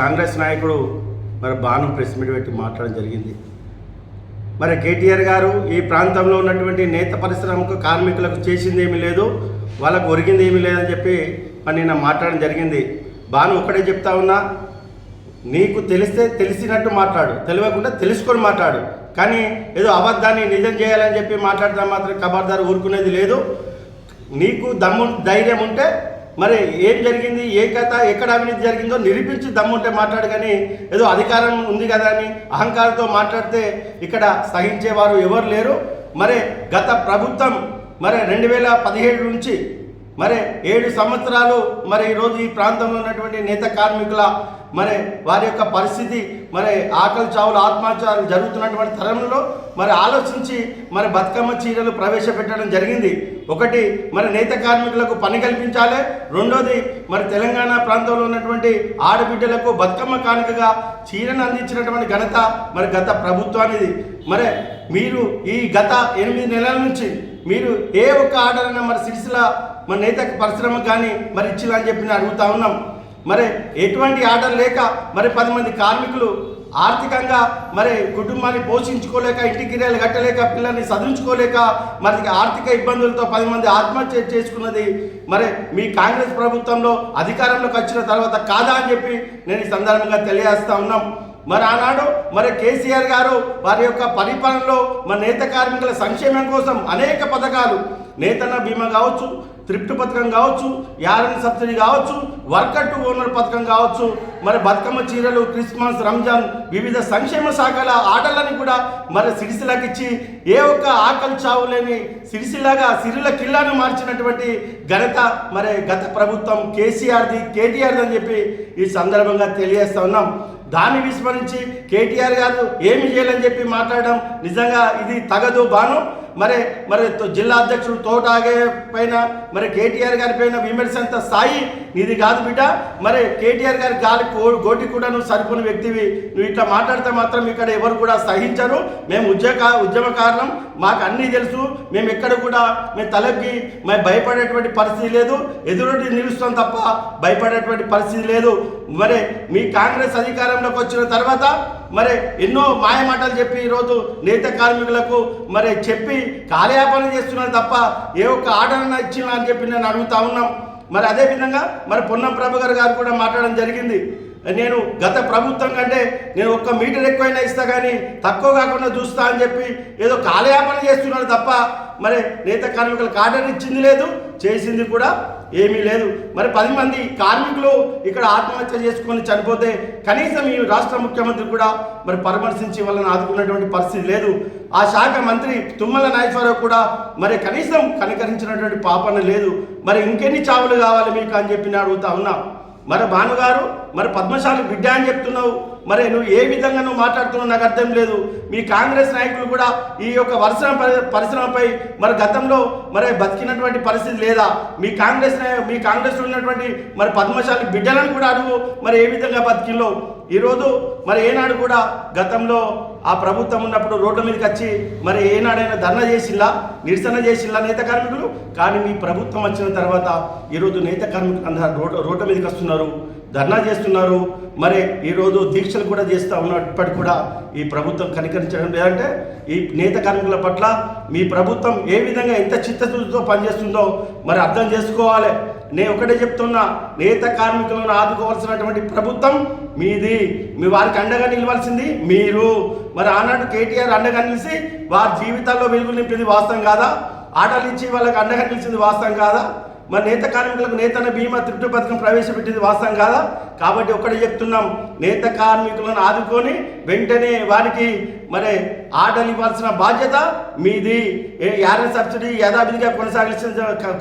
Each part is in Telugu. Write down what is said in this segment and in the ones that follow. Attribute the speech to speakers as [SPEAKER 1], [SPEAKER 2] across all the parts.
[SPEAKER 1] కాంగ్రెస్ నాయకుడు మరి బాను ప్రెస్ మీట్ పెట్టి మాట్లాడడం జరిగింది. మరి కేటీఆర్ గారు ఈ ప్రాంతంలో ఉన్నటువంటి నేత పరిశ్రమకు కార్మికులకు చేసింది ఏమీ లేదు వాళ్ళకు ఒరిగింది ఏమీ లేదని చెప్పి మరి నిన్న మాట్లాడడం జరిగింది. బాను ఒక్కడే చెప్తా ఉన్నా నీకు తెలిస్తే తెలిసినట్టు మాట్లాడు తెలియకుండా తెలుసుకొని మాట్లాడు. కానీ ఏదో అబద్ధాన్ని నిజం చేయాలని చెప్పి మాట్లాడితే మాత్రం ఖబర్దారు ఊరుకునేది లేదు. నీకు దమ్ము ధైర్యం ఉంటే మరి ఏం జరిగింది? ఏ కథ? ఎక్కడ అవినీతి జరిగిందో నిరూపించి దమ్ముంటే మాట్లాడు కానీ ఏదో అధికారం ఉంది కదా అని అహంకారంతో మాట్లాడితే ఇక్కడ సహించేవారు ఎవరు లేరు. మరి గత ప్రభుత్వం మరి రెండు వేల పదిహేడు నుంచి మరి ఏడు సంవత్సరాలు మరి ఈరోజు ఈ ప్రాంతంలో ఉన్నటువంటి నేత కార్మికుల మరి వారి యొక్క పరిస్థితి మరి ఆకలి చావులు ఆత్మహత్యలు జరుగుతున్నటువంటి తరంలో మరి ఆలోచించి మరి బతుకమ్మ చీరలు ప్రవేశపెట్టడం జరిగింది. ఒకటి మరి నేత కార్మికులకు పని కల్పించాలి. రెండోది మరి తెలంగాణ ప్రాంతంలో ఉన్నటువంటి ఆడబిడ్డలకు బతుకమ్మ కానుకగా చీరను అందించినటువంటి ఘనత మరి గత ప్రభుత్వానిది. మరి మీరు ఈ గత ఎనిమిది నెలల నుంచి మీరు ఏ ఒక్క ఆర్డర్ అయినా మరి సిరిసిల మన నేత పరిశ్రమకు కానీ మరి ఇచ్చిలా అని చెప్పి అడుగుతా ఉన్నాం. మరి ఎటువంటి ఆర్డర్ లేక మరి పది మంది కార్మికులు ఆర్థికంగా మరి కుటుంబాన్ని పోషించుకోలేక ఇంటి కిరాయిలు కట్టలేక పిల్లల్ని చదివించుకోలేక మరి ఆర్థిక ఇబ్బందులతో పది మంది ఆత్మహత్య చేసుకున్నది మరి మీ కాంగ్రెస్ ప్రభుత్వంలో అధికారంలోకి వచ్చిన తర్వాత కాదా అని చెప్పి నేను ఈ సందర్భంగా తెలియజేస్తా ఉన్నాం. మరి ఆనాడు మరి కేసీఆర్ గారు వారి యొక్క పరిపాలనలో మన నేత కార్మికుల సంక్షేమం కోసం అనేక పథకాలు నేతన్న బీమా కావచ్చు త్రిప్ట్ పథకం కావచ్చు యారన్ సబ్సిడీ కావచ్చు వర్కర్ టు ఓనర్ పథకం కావచ్చు మరి బతుకమ్మ చీరలు క్రిస్మస్ రంజాన్ వివిధ సంక్షేమ శాఖల ఆటలని కూడా మరి సిరిసిలాకి ఇచ్చి ఏ ఒక్క ఆకలి చావు లేని సిరిసిలాగా సిరిల కిల్లాను మార్చినటువంటి ఘనత మరి గత ప్రభుత్వం కేసీఆర్ది కేటీఆర్ది అని చెప్పి ఈ సందర్భంగా తెలియజేస్తా ఉన్నాం. దాన్ని విస్మరించి కేటీఆర్ గారు ఏమి చేయాలని చెప్పి మాట్లాడడం నిజంగా ఇది తగదు బాను మరి మరి జిల్లా అధ్యక్షుడు తోటాగే పైన మరి కేటీఆర్ గారి పైన విమర్శంత స్థాయి నీది కాదు బిడ్డ. మరి కేటీఆర్ గారి గాలి గోటి కూడా నువ్వు సరిపోని వ్యక్తివి. నువ్వు ఇట్లా మాట్లాడితే మాత్రం ఇక్కడ ఎవరు కూడా సహించరు. మేము ఉద్యోగ ఉద్యమకారులం మాకు అన్నీ తెలుసు. మేము ఎక్కడ కూడా మేము తలకి మేము భయపడేటువంటి పరిస్థితి లేదు. ఎదురుటి నిలుస్తాం తప్ప భయపడేటువంటి పరిస్థితి లేదు. మరి మీ కాంగ్రెస్ అధికారం అధికారంలోకి వచ్చిన తర్వాత మరి ఎన్నో మాయమాటలు చెప్పి ఈరోజు నేత కార్మికులకు మరి చెప్పి కాలయాపన చేస్తున్నారు తప్ప ఏ ఒక్క ఆర్డర్ ఇచ్చినా అని చెప్పి నేను అడుగుతా ఉన్నాం. మరి అదేవిధంగా మరి పొన్నం ప్రభు గారు కూడా మాట్లాడడం జరిగింది. నేను గత ప్రభుత్వం కంటే నేను ఒక్క మీటర్ ఎక్కువైనా ఇస్తా కానీ తక్కువ కాకుండా చూస్తా అని చెప్పి ఏదో కాలయాపన చేస్తున్నారు తప్ప మరి నేత కార్మికులకు ఆర్డర్ ఇచ్చింది లేదు చేసింది కూడా ఏమీ లేదు. మరి పది మంది కార్మికులు ఇక్కడ ఆత్మహత్య చేసుకొని చనిపోతే కనీసం ఈ రాష్ట్ర ముఖ్యమంత్రి కూడా మరి పరామర్శించి వాళ్ళని ఆదుకున్నటువంటి పరిస్థితి లేదు. ఆ శాఖ మంత్రి తుమ్మల నాగేశ్వరరావు కూడా మరి కనీసం కనికరించినటువంటి పాపన లేదు. మరి ఇంకెన్ని చావులు కావాలి మీకు అని చెప్పి నేను అడుగుతా ఉన్నా. మరి భానుగారు మరి పద్మశాలి బిడ్డ అని చెప్తున్నావు. మరి నువ్వు ఏ విధంగా నువ్వు మాట్లాడుతున్నావు నాకు అర్థం లేదు. మీ కాంగ్రెస్ నాయకులు కూడా ఈ యొక్క పరిశ్రమ పరి- పరిశ్రమపై మరి గతంలో మరి బతికినటువంటి పరిస్థితి లేదా? మీ కాంగ్రెస్ మీ కాంగ్రెస్లో ఉన్నటువంటి మరి పద్మశాలి బిడ్డలను కూడా అడుగు. మరి ఏ విధంగా బతికిలో ఈరోజు మరి ఏనాడు కూడా గతంలో ఆ ప్రభుత్వం ఉన్నప్పుడు రోడ్ల మీదకి వచ్చి మరి ఏనాడైనా ధర్నా చేసిల్లా నిరసన చేసిల్లా నేత కార్మికులు? కానీ మీ ప్రభుత్వం వచ్చిన తర్వాత ఈరోజు నేత కార్మికులు అందరూ రోడ్డు రోడ్ల మీదకి వస్తున్నారు ధర్నా చేస్తున్నారు. మరి ఈరోజు దీక్షలు కూడా చేస్తూ ఉన్నప్పటికీ కూడా ఈ ప్రభుత్వం కనికరించడం లేదంటే ఈ నేత కార్మికుల పట్ల మీ ప్రభుత్వం ఏ విధంగా ఎంత చిత్తశుద్ధితో పనిచేస్తుందో మరి అర్థం చేసుకోవాలి. నేను ఒకటే చెప్తున్నా నేత కార్మికులను ఆదుకోవాల్సినటువంటి ప్రభుత్వం మీది మీ వారికి అండగా నిలవాల్సింది మీరు. మరి ఆనాడు కేటీఆర్ అండగా నిలిచి వారి జీవితాల్లో వెలుగు నింపింది వాస్తవం కాదా? ఆటలు ఇచ్చి వాళ్ళకి అండగా నిలిచింది వాస్తవం కాదా? మరి నేత కార్మికులకు నేతన బీమా త్రిప్టు పథకం ప్రవేశపెట్టింది వాస్తవం కాదా? కాబట్టి ఒకటి చెప్తున్నాం నేత కార్మికులను ఆదుకొని వెంటనే వారికి మరి ఆటలు ఇవ్వాల్సిన బాధ్యత మీది. ఏ సబ్సిడీ యథావిధిగా కొనసాగించ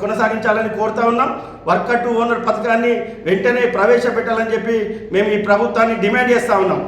[SPEAKER 1] కొనసాగించాలని కోరుతా ఉన్నాం. వర్కర్ టు ఓనర్ పథకాన్ని వెంటనే ప్రవేశపెట్టాలని చెప్పి మేము ఈ ప్రభుత్వాన్ని డిమాండ్ చేస్తా ఉన్నాం.